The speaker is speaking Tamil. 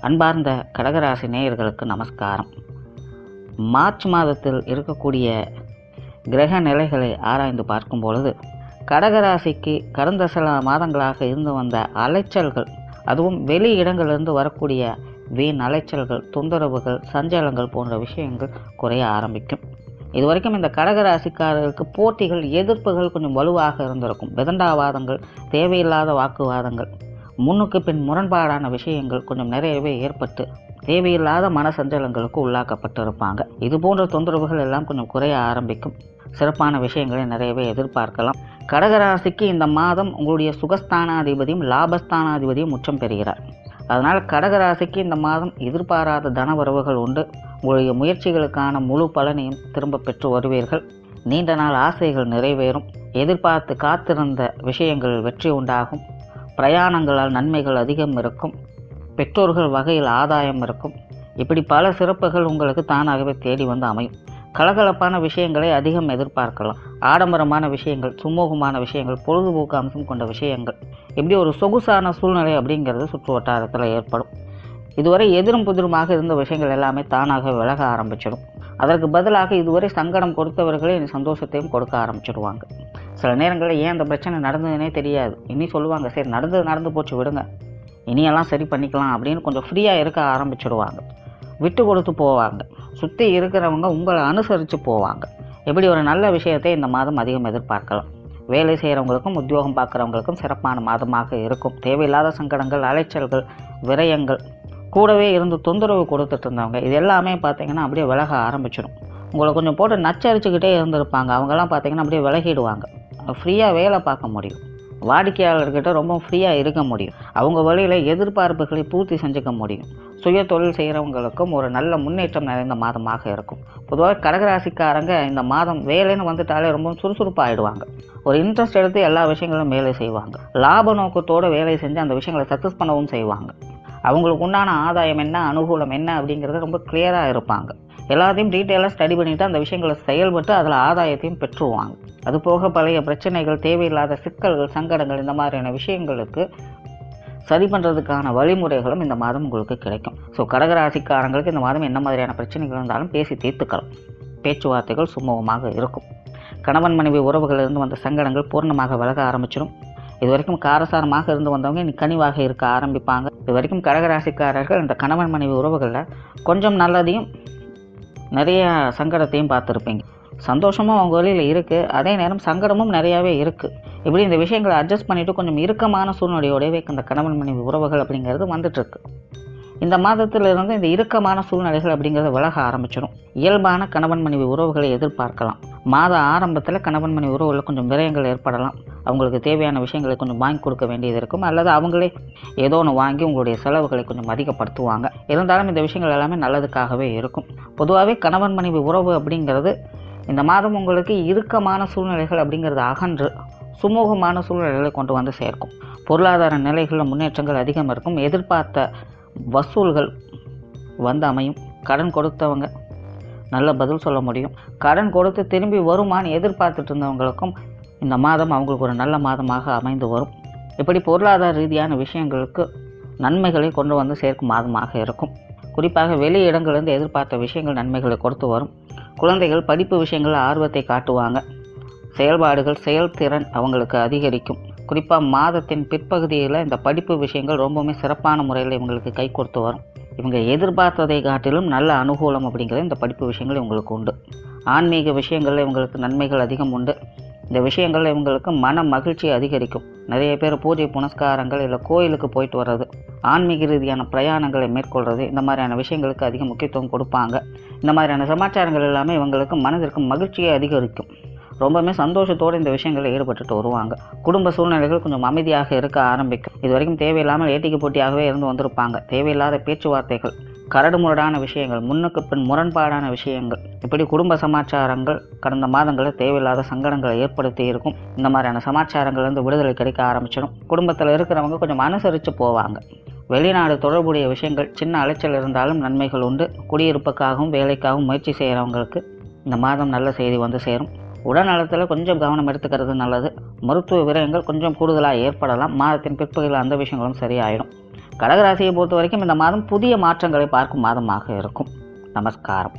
அன்பார்ந்த கடகராசி நேயர்களுக்கு நமஸ்காரம். மார்ச் மாதத்தில் இருக்கக்கூடிய கிரக நிலைகளை ஆராய்ந்து பார்க்கும் பொழுது கடகராசிக்கு கடந்த சில மாதங்களாக இருந்து வந்த அலைச்சல்கள் அதுவும் வெளி இடங்களிலிருந்து வரக்கூடிய வீண் அலைச்சல்கள் தொந்தரவுகள் சஞ்சலங்கள் போன்ற விஷயங்கள் குறைய ஆரம்பிக்கும். இது வரைக்கும் இந்த கடகராசிக்காரர்களுக்கு போட்டிகள் எதிர்ப்புகள் கொஞ்சம் வலுவாக இருந்திருக்கும். விதண்டாவாதங்கள் தேவையில்லாத வாக்குவாதங்கள் முன்னுக்கு பின் முரண்பாடான விஷயங்கள் கொஞ்சம் நிறையவே ஏற்பட்டு தேவையில்லாத மன சஞ்சலங்களுக்கு உள்ளாக்கப்பட்டிருப்பாங்க. இது போன்ற தொந்தரவுகள் எல்லாம் கொஞ்சம் குறைய ஆரம்பிக்கும். சிறப்பான விஷயங்களை நிறையவே எதிர்பார்க்கலாம். கடகராசிக்கு இந்த மாதம் உங்களுடைய சுகஸ்தானாதிபதியும் லாபஸ்தானாதிபதியும் உச்சம் பெறுகிறார். அதனால் கடகராசிக்கு இந்த மாதம் எதிர்பாராத தனவரவுகள் உண்டு. உங்களுடைய முயற்சிகளுக்கான முழு பலனையும் திரும்ப பெற்று வருவீர்கள். நீண்ட நாள் ஆசைகள் நிறைவேறும். எதிர்பார்த்து காத்திருந்த விஷயங்கள் வெற்றி உண்டாகும். பிரயாணங்களால் நன்மைகள் அதிகம் இருக்கும். பெற்றோர்கள் வகையில் ஆதாயம் இருக்கும். இப்படி பல சிறப்புகள் உங்களுக்கு தானாகவே தேடி வந்து அமையும். கலகலப்பான விஷயங்களை அதிகம் எதிர்பார்க்கலாம். ஆடம்பரமான விஷயங்கள் சுமூகமான விஷயங்கள் பொழுதுபோக்கு அம்சம் கொண்ட விஷயங்கள். இப்படி ஒரு சொகுசான சூழ்நிலை அப்படிங்கிறது சுற்று வட்டாரத்தில் ஏற்படும். இதுவரை எதிரும் புதிருமாக இருந்த விஷயங்கள் எல்லாமே தானாக விலக ஆரம்பிச்சிடும். அதற்கு பதிலாக இதுவரை சங்கடம் கொடுத்தவர்களே இனி சந்தோஷத்தையும் கொடுக்க ஆரம்பிச்சிடுவாங்க. சில நேரங்களில் ஏன் அந்த பிரச்சனை நடந்ததுன்னே தெரியாது. இனி சொல்லுவாங்க சரி நடந்தது நடந்து போச்சு விடுங்க. இனியெல்லாம் சரி பண்ணிக்கலாம் அப்படின்னு கொஞ்சம் ஃப்ரீயாக இருக்க ஆரம்பிச்சிடுவாங்க. விட்டு கொடுத்து போவாங்க. சுற்றி இருக்கிறவங்க உங்களை அனுசரித்து போவாங்க. எப்படி ஒரு நல்ல விஷயத்தை இந்த மாதம் அதிகம் எதிர்பார்க்கலாம்? வேலை செய்கிறவங்களுக்கும் உத்தியோகம் பார்க்குறவங்களுக்கும் சிறப்பான மாதமாக இருக்கும். தேவையில்லாத சங்கடங்கள் அலைச்சல்கள் விரயங்கள். கூடவே இருந்து தொந்தரவு கொடுத்துட்டு இருந்தவங்க இது எல்லாமே பார்த்தீங்கன்னா அப்படியே விலக ஆரம்பிச்சிடும். உங்களை கொஞ்சம் போட்டு நச்சரிச்சுக்கிட்டே இருந்திருப்பாங்க. அவங்கெல்லாம் பார்த்தீங்கன்னா அப்படியே விலகிடுவாங்க. ஃப்ரீயாக வேலை பார்க்க முடியும். வாடிக்கையாளர்கிட்ட ரொம்ப ஃப்ரீயாக இருக்க முடியும். அவங்க வழியில் எதிர்பார்ப்புகளை பூர்த்தி செஞ்சுக்க முடியும். சுய தொழில் செய்கிறவங்களுக்கும் ஒரு நல்ல முன்னேற்றம் நிறைந்த மாதமாக இருக்கும். பொதுவாக கடகராசிக்காரங்க இந்த மாதம் வேலைன்னு வந்துட்டாலே ரொம்ப சுறுசுறுப்பாகிடுவாங்க ஒரு இன்ட்ரெஸ்ட் எடுத்து எல்லா விஷயங்களும் வேலை செய்வாங்க. லாப நோக்கத்தோடு வேலை செஞ்சு அந்த விஷயங்களை சக்ஸஸ் பண்ணவும் செய்வாங்க. அவங்களுக்கு உண்டான ஆதாயம் என்ன அனுகூலம் என்ன அப்படிங்கிறது ரொம்ப கிளியராக இருப்பாங்க. எல்லாத்தையும் டீட்டெயிலாக ஸ்டடி பண்ணிவிட்டு அந்த விஷயங்களை செயல்பட்டு அதில் ஆதாயத்தையும் பெற்றுருவாங்க அது போக பழைய பிரச்சனைகள் தேவையில்லாத சிக்கல்கள் சங்கடங்கள் இந்த மாதிரியான விஷயங்களுக்கு சரி பண்ணுறதுக்கான வழிமுறைகளும் இந்த மாதம் உங்களுக்கு கிடைக்கும். ஸோ கடகராசிக்காரங்களுக்கு இந்த மாதம் என்ன மாதிரியான பிரச்சனைகள் இருந்தாலும் பேசி தீர்த்துக்கலாம். பேச்சுவார்த்தைகள் சுமூகமாக இருக்கும். கணவன் மனைவி உறவுகளிலிருந்து வந்த சங்கடங்கள் பூர்ணமாக விலக ஆரம்பிச்சிடும். இது வரைக்கும் காரசாரமாக இருந்து வந்தவங்க இனி கனிவாக இருக்க ஆரம்பிப்பாங்க. இது வரைக்கும் கடகராசிக்காரர்கள் இந்த கணவன் மனைவி உறவுகளில் கொஞ்சம் நல்லதையும் நிறைய சங்கடத்தையும் பார்த்துருப்பீங்க. சந்தோஷமும் அவங்க வழியில் இருக்குது அதே நேரம் சங்கடமும் நிறையாவே இருக்குது இப்படி இந்த விஷயங்களை அட்ஜஸ்ட் பண்ணிவிட்டு கொஞ்சம் இறுக்கமான சூழ்நிலையோடவே இந்த கணவன் மனைவி உறவுகள் அப்படிங்கிறது வந்துட்டுருக்கு. இந்த மாதத்திலிருந்து இந்த இறுக்கமான சூழ்நிலைகள் அப்படிங்கிறத விலக ஆரம்பிச்சிடும் இயல்பான கணவன் மனைவி உறவுகளை எதிர்பார்க்கலாம். மாத ஆரம்பத்தில் கணவன் மனைவி உறவுகளில் கொஞ்சம் விரயங்கள் ஏற்படலாம். அவங்களுக்கு தேவையான விஷயங்களை கொஞ்சம் வாங்கி கொடுக்க வேண்டியது இருக்கும். அல்லது அவங்களே ஏதோ ஒன்று வாங்கி உங்களுடைய செலவுகளை கொஞ்சம் அதிகப்படுத்துவாங்க. இருந்தாலும் இந்த விஷயங்கள் எல்லாமே நல்லதுக்காகவே இருக்கும். பொதுவாகவே கணவன் மனைவி உறவு அப்படிங்கிறது இந்த மாதம் உங்களுக்கு இறுக்கமான சூழ்நிலைகள் அப்படிங்கிறது அகன்று சுமூகமான சூழ்நிலைகளை கொண்டு வந்து சேர்க்கும். பொருளாதார நிலைகளில் முன்னேற்றங்கள் அதிகம் இருக்கும். எதிர்பார்த்த வசூல்கள் வந்து அமையும். கடன் கொடுத்தவங்க நல்ல பதில் சொல்ல முடியும். கடன் கொடுத்து திரும்பி வருமானு எதிர்பார்த்துட்டு இருந்தவங்களுக்கும் இந்த மாதம் அவங்களுக்கு ஒரு நல்ல மாதமாக அமைந்து வரும். இப்படி பொருளாதார ரீதியான விஷயங்களுக்கு நன்மைகளை கொண்டு வந்து சேர்க்கும் மாதமாக இருக்கும். குறிப்பாக வெளி இடங்களிலிருந்து எதிர்பார்த்த விஷயங்கள் நன்மைகளை கொடுத்து வரும். குழந்தைகள் படிப்பு விஷயங்கள் ஆர்வத்தை காட்டுவாங்க. செயல்பாடுகள் செயல்திறன் அவங்களுக்கு அதிகரிக்கும். குறிப்பாக மாதத்தின் பிற்பகுதியில் இந்த படிப்பு விஷயங்கள் ரொம்பவுமே சிறப்பான முறையில் இவங்களுக்கு கை கொடுத்து வரும். இவங்க எதிர்பார்த்ததை காட்டிலும் நல்ல அனுகூலம் அப்படிங்கிறது இந்த படிப்பு விஷயங்கள் இவங்களுக்கு உண்டு. ஆன்மீக விஷயங்களில் இவங்களுக்கு நன்மைகள் அதிகம் உண்டு. இந்த விஷயங்கள் இவங்களுக்கு மன மகிழ்ச்சி அதிகரிக்கும். நிறைய பேர் பூஜை புனஸ்காரங்கள் இல்லை கோயிலுக்கு போயிட்டு வர்றது ஆன்மீக ரீதியான பிரயாணங்களை மேற்கொள்கிறது இந்த மாதிரியான விஷயங்களுக்கு அதிக முக்கியத்துவம் கொடுப்பாங்க. இந்த மாதிரியான சமாச்சாரங்கள் எல்லாமே இவங்களுக்கு மனதிற்கு மகிழ்ச்சியை அதிகரிக்கும். ரொம்பவுமே சந்தோஷத்தோடு இந்த விஷயங்களில் ஈடுபட்டுட்டு வருவாங்க. குடும்ப சூழ்நிலைகள் கொஞ்சம் அமைதியாக இருக்க ஆரம்பிக்கும். இது வரைக்கும் தேவையில்லாமல் ஏட்டிக்கு போட்டியாகவே இருந்து வந்திருப்பாங்க. தேவையில்லாத பேச்சுவார்த்தைகள் கரடு முரடான விஷயங்கள் முன்னுக்கு பின் முரண்பாடான விஷயங்கள். இப்படி குடும்ப சமாச்சாரங்கள் கடந்த மாதங்களில் தேவையில்லாத சங்கடங்களை ஏற்படுத்தி இருக்கும். இந்த மாதிரியான சமாச்சாரங்கள்லேருந்து விடுதலை கிடைக்க ஆரம்பிச்சிடும். குடும்பத்தில் இருக்கிறவங்க கொஞ்சம் அனுசரித்து போவாங்க. வெளிநாடு தொடர்புடைய விஷயங்கள் சின்ன அலைச்சல் இருந்தாலும் நன்மைகள் உண்டு. குடியிருப்புக்காகவும் வேலைக்காகவும் முயற்சி செய்கிறவங்களுக்கு இந்த மாதம் நல்ல செய்தி வந்து சேரும். உடல்நலத்தில் கொஞ்சம் கவனம் எடுத்துக்கிறது நல்லது. மருத்துவ விரயங்கள் கொஞ்சம் கூடுதலாக ஏற்படலாம். மாதத்தின் பிற்பகுதியில் அந்த விஷயங்களும் சரியாயிடும். கடகராசியை பொறுத்த வரைக்கும் இந்த மாதம் புதிய மாற்றங்களை பார்க்கும் மாதமாக இருக்கும். நமஸ்காரம்.